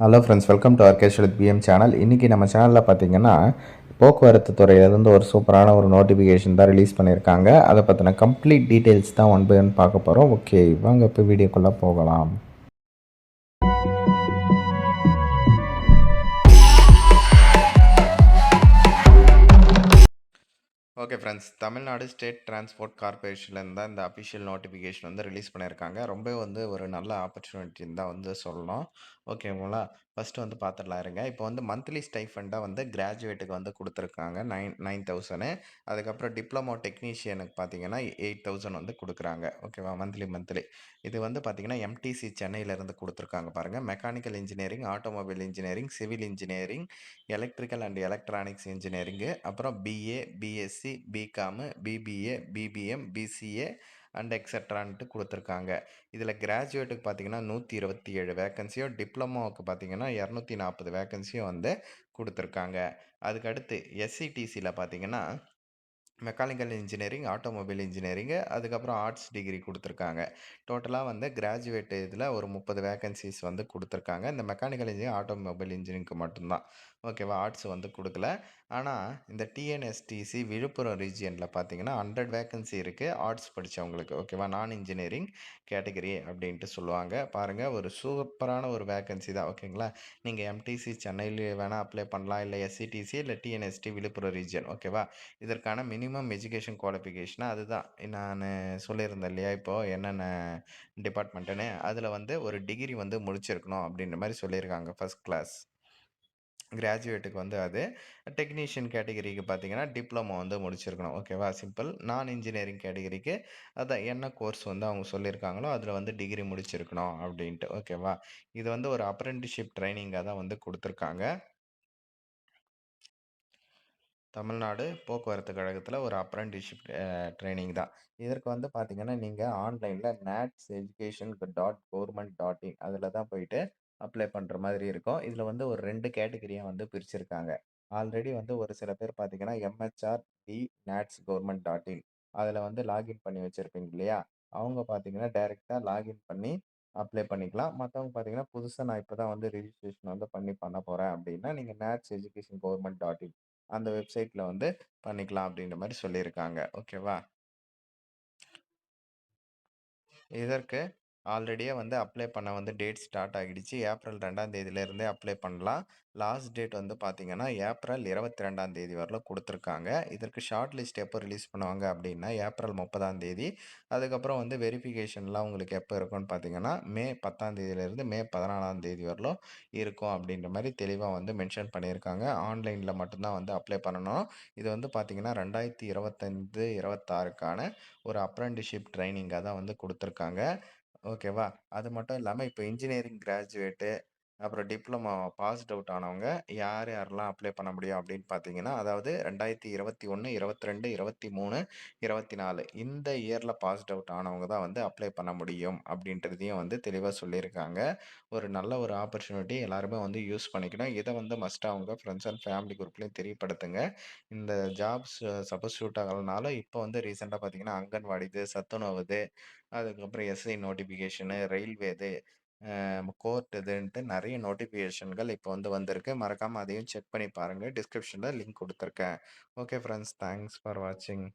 Hello friends welcome to ஆர்கேஸ்ட் PM channel இன்றைக்கி நம்ம சேனலில் பார்த்தீங்கன்னா போக்குவரத்து துறையிலேருந்து ஒரு சூப்பரான ஒரு நோட்டிஃபிகேஷன் தான் ரிலீஸ் பண்ணியிருக்காங்க. அதை பற்றின கம்ப்ளீட் டீட்டெயில்ஸ் தான் ஒன் பை ஒன் பார்க்க போகிறோம் ஓகே வாங்க இப்போ வீடியோக்குள்ளே போகலாம். Okay friends Tamil Nadu state transport கார்பரேஷன்லேருந்து தான் இந்த அஃபிஷியல் நோட்டிஃபிகேஷன் வந்து ரிலீஸ் பண்ணியிருக்காங்க. ரொம்ப வந்து ஒரு நல்ல ஆப்பர்ச்சுனிட்டின்னு தான் வந்து சொல்லணும். ஓகேங்களா ஃபஸ்ட்டு வந்து பார்த்துடலாம் இருங்க. இப்போ வந்து மந்த்லி ஸ்டைஃபண்டாக வந்து கிராஜுவேட்டுக்கு வந்து கொடுத்துருக்காங்க. Nine nine thousand. அதுக்கப்புறம் டிப்ளமோ டெக்னீஷியனுக்கு பார்த்தீங்கன்னா எயிட் தௌசண்ட் வந்து கொடுக்குறாங்க. ஓகேவா? Monthly monthly. இது வந்து பார்த்தீங்கன்னா எம்டிசி சென்னையிலேருந்து கொடுத்துருக்காங்க பாருங்கள் mechanical engineering automobile engineering civil engineering electrical and electronics engineering. அப்புறம் BA BSc BCom BBA BBM BCA and எக்ஸட்ரான்ட்டு கொடுத்துருக்காங்க. இதில் கிராஜுவேட்டுக்கு பார்த்தீங்கன்னா நூற்றி இருபத்தி ஏழு வேக்கன்சியும் டிப்ளமோவுக்கு பார்த்தீங்கன்னா இரநூத்தி நாற்பது வேக்கன்சியும் வந்து கொடுத்துருக்காங்க. அதுக்கடுத்து எஸ்சிடிசியில் பார்த்தீங்கன்னா மெக்கானிக்கல் இன்ஜினியரிங் ஆட்டோமொபைல் இன்ஜினியரிங்கு அதுக்கப்புறம் ஆர்ட்ஸ் டிகிரி கொடுத்துருக்காங்க. டோட்டலாக வந்து கிராஜுவேட் இதில் ஒரு முப்பது வேக்கன்சிஸ் வந்து கொடுத்துருக்காங்க. இந்த மெக்கானிக்கல் இன்ஜினியரிங் ஆட்டோமொபைல் இன்ஜினியரிங்க்கு மட்டும்தான். ஓகேவா? ஆர்ட்ஸ் வந்து கொடுக்கல. ஆனால் இந்த டிஎன்எஸ்டிசி விழுப்புரம் ரீஜியனில் பார்த்தீங்கன்னா ஹண்ட்ரட் வேகன்சி இருக்குது ஆர்ட்ஸ் படித்தவங்களுக்கு ஓகேவா? நான் இன்ஜினியரிங் கேட்டகரி அப்படின்ட்டு சொல்லுவாங்க. பாருங்கள் ஒரு சூப்பரான ஒரு வேக்கன்சி தான். ஓகேங்களா? நீங்கள் எம்டிசி சென்னையில் வேணால் அப்ளை பண்ணலாம். இல்லை எஸ்சிடிசி இல்லை டிஎன்எஸ்டி விழுப்புரம் ரீஜியன். ஓகேவா? இதற்கான மினிமம் எஜுகேஷன் குவாலிஃபிகேஷனாக அதுதான். நான் சொல்லியிருந்தேன் இல்லையா? இப்போது என்னென்ன டிபார்ட்மெண்ட்டுன்னு அதில் வந்து ஒரு டிகிரி வந்து முடிச்சிருக்கணும் அப்படின்ற மாதிரி சொல்லியிருக்காங்க ஃபஸ்ட் கிளாஸ் கிராஜுவேட்டுக்கு வந்து அது. டெக்னீஷியன் கேட்டகரிக்கு பார்த்தீங்கன்னா டிப்ளமோ வந்து முடிச்சிருக்கணும். ஓகேவா சிம்பிள் நான் இன்ஜினியரிங் கேட்டகரிக்கு அதான் என்ன கோர்ஸ் வந்து அவங்க சொல்லியிருக்காங்களோ அதில் வந்து டிகிரி முடிச்சிருக்கணும் அப்படின்ட்டு. ஓகேவா இது வந்து ஒரு அப்ரெண்டிஷிப் ட்ரைனிங்காக தான் வந்து கொடுத்துருக்காங்க. தமிழ்நாடு போக்குவரத்து கழகத்தில் ஒரு அப்ரண்டிஷிப் ட்ரைனிங் தான். இதற்கு வந்து பார்த்தீங்கன்னா நீங்கள் ஆன்லைனில் NATS education dot government dot in அதில் தான் போயிட்டு அப்ளை பண்ணுற மாதிரி இருக்கும். இதில் வந்து ஒரு ரெண்டு கேட்டகரியாக வந்து பிரிச்சிருக்காங்க. ஆல்ரெடி வந்து ஒரு சில பேர் பார்த்தீங்கன்னா MHR D NATS government dot in அதில் வந்து லாகின் பண்ணி வச்சுருப்பீங்க இல்லையா? அவங்க பார்த்தீங்கன்னா டைரெக்டாக லாகின் பண்ணி அப்ளை பண்ணிக்கலாம். மற்றவங்க பார்த்தீங்கன்னா புதுசாக நான் இப்போ தான் வந்து ரிஜிஸ்ட்ரேஷன் வந்து பண்ணி பண்ண போகிறேன் அப்படின்னா நீங்கள் NATS education government dot in அந்த வெப்சைட்டில் வந்து பண்ணிக்கலாம் அப்படின்ற மாதிரி சொல்லியிருக்காங்க. ஓகேவா? இதற்கு ஆல்ரெடியே வந்து அப்ளை பண்ண வந்து டேட் ஸ்டார்ட் ஆகிடுச்சு. ஏப்ரல் ரெண்டாம் தேதியிலேருந்தே அப்ளை பண்ணலாம். லாஸ்ட் டேட் வந்து பார்த்தீங்கன்னா ஏப்ரல் இருபத்தி ரெண்டாம் தேதி வரலும் கொடுத்துருக்காங்க. இதற்கு ஷார்ட் லிஸ்ட் எப்போ ரிலீஸ் பண்ணுவாங்க அப்படின்னா ஏப்ரல் முப்பதாம் தேதி. அதுக்கப்புறம் வந்து வெரிஃபிகேஷன்லாம் உங்களுக்கு எப்போ இருக்கும்னு பார்த்தீங்கன்னா மே பத்தாம் தேதியிலேருந்து மே பதினாலாம் தேதி வரலும் இருக்கும் அப்படின்ற மாதிரி தெளிவாக வந்து மென்ஷன் பண்ணியிருக்காங்க. ஆன்லைனில் மட்டும்தான் வந்து அப்ளை பண்ணணும். இது வந்து பார்த்தீங்கன்னா ரெண்டாயிரத்தி இருபத்தைந்து இருபத்தாறுக்கான ஒரு அப்ரண்டிஷிப் ட்ரைனிங்காக தான் வந்து கொடுத்துருக்காங்க. ஓகேவா? அது மட்டும் இல்லாமல் இப்போ இன்ஜினியரிங் கிராஜுவேட்டு அப்புறம் டிப்ளமோ பாஸ்ட் அவுட் ஆனவங்க யார் யாரெல்லாம் அப்ளை பண்ண முடியும் அப்படின்னு பார்த்தீங்கன்னா அதாவது ரெண்டாயிரத்தி இருபத்தி ஒன்று இருபத்தி ரெண்டு இருபத்தி மூணு இருபத்தி நாலு இந்த இயரில் பாஸ்ட் அவுட் ஆனவங்க தான் வந்து அப்ளை பண்ண முடியும் அப்படின்றதையும் வந்து தெளிவாக சொல்லியிருக்காங்க. ஒரு நல்ல ஒரு ஆப்பர்ச்சுனிட்டி எல்லாருமே வந்து யூஸ் பண்ணிக்கணும். இதை வந்து மஸ்ட்டாக அவங்க ஃப்ரெண்ட்ஸ் அண்ட் ஃபேமிலி குரூப்லேயும் தெரியப்படுத்துங்க. இந்த ஜாப்ஸ் சப்போஸ் ஷூட் ஆகலனாலும் இப்போ வந்து ரீசெண்டாக பார்த்தீங்கன்னா அங்கன்வாடி இது சத்துணவுது அதுக்கப்புறம் எஸ்ஐ நோட்டிஃபிகேஷனு ரயில்வேது கோர்ட் இதுன்ட்டு நிறைய நோட்டிஃபிகேஷன்கள் இப்போ வந்து வந்திருக்கு. மறக்காமல் அதையும் செக் பண்ணி பாருங்கள் டிஸ்கிரிப்ஷனில் லிங்க் கொடுத்துருக்கேன். Okay friends. தேங்க்ஸ் ஃபார் வாட்சிங்.